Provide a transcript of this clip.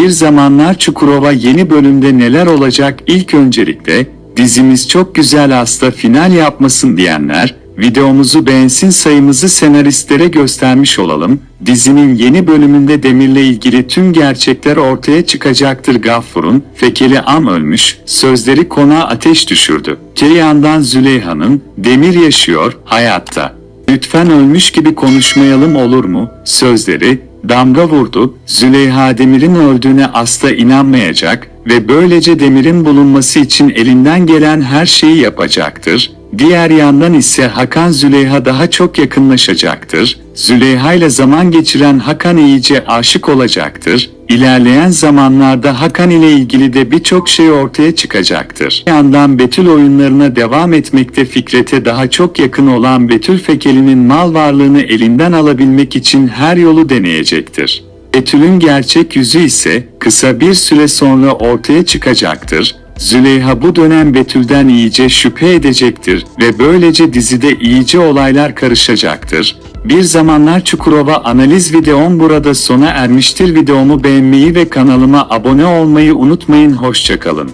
Bir zamanlar Çukurova yeni bölümde neler olacak ilk öncelikle dizimiz çok güzel hasta final yapmasın diyenler videomuzu beğensin sayımızı senaristlere göstermiş olalım. Dizinin yeni bölümünde Demir'le ilgili tüm gerçekler ortaya çıkacaktır. Gaffur'un Fekeli Am ölmüş sözleri konağa ateş düşürdü. Te yandan Züleyha'nın Demir yaşıyor hayatta. Lütfen ölmüş gibi konuşmayalım olur mu? Sözleri damga vurdu. Züleyha Demir'in öldüğüne asla inanmayacak ve böylece Demir'in bulunması için elinden gelen her şeyi yapacaktır. Diğer yandan ise Hakan Züleyha daha çok yakınlaşacaktır. Züleyha ile zaman geçiren Hakan iyice aşık olacaktır. İlerleyen zamanlarda Hakan ile ilgili de birçok şey ortaya çıkacaktır. Bir yandan Betül oyunlarına devam etmekte Fikret'e daha çok yakın olan Betül Fekeli'nin mal varlığını elinden alabilmek için her yolu deneyecektir. Betül'ün gerçek yüzü ise kısa bir süre sonra ortaya çıkacaktır. Züleyha bu dönem Betül'den iyice şüphe edecektir ve böylece dizide iyice olaylar karışacaktır. Bir zamanlar Çukurova analiz videom burada sona ermiştir. Videomu beğenmeyi ve kanalıma abone olmayı unutmayın. Hoşçakalın.